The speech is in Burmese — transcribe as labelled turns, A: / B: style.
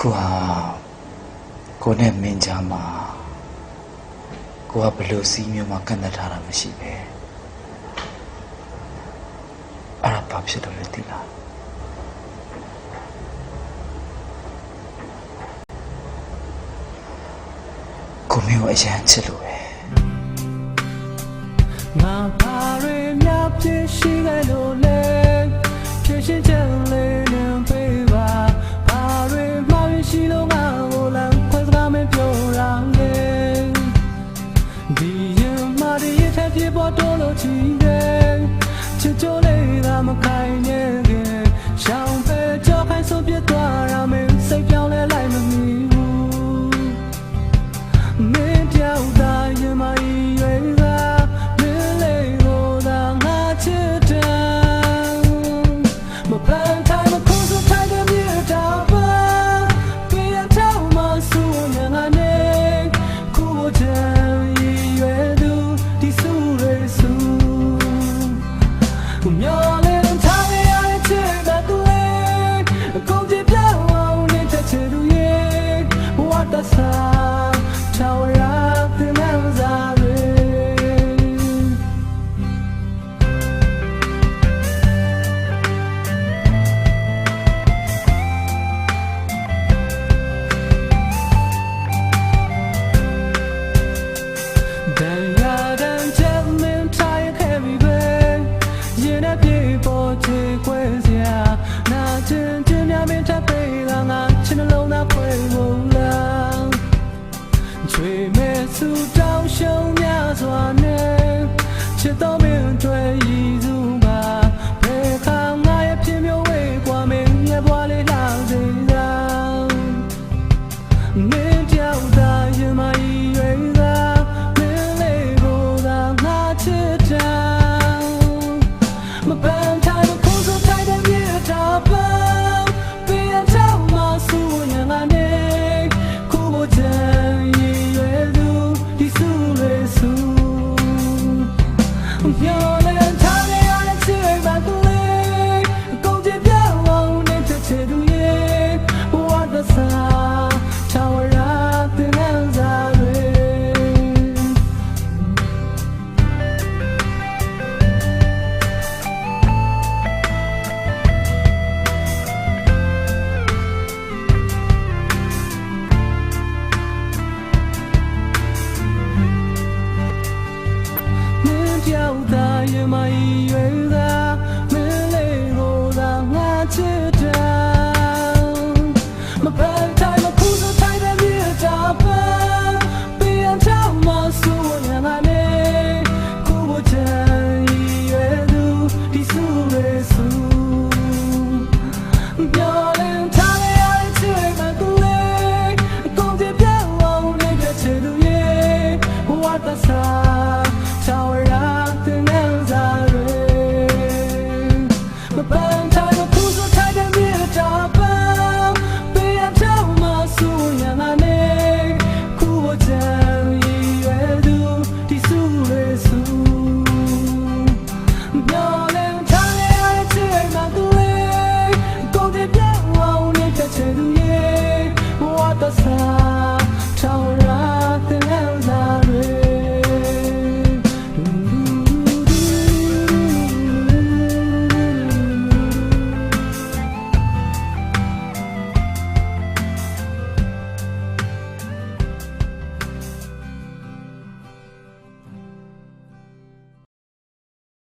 A: အခုဟာကိုနဲ့မင်းချာမှာကိုကဘလို့စီးမျိုးမှာကန့်သက်ထားတာမရှိပဲအဲ့ဒါဘာဖြစ်တော့လဲသိလားကိုမျိုးအရန်ချစ်လို့ပဲ
B: ငါပါရမြပြည့်ရှိတယ်လို့လဲပြည့်ရှင်းချက်လေး မဲ့ဆူတောင်းရှုံများစွာနဲ့ချစ်တော်မင်းတွေ့ရည်သူ soon 要大爷妈越二 closer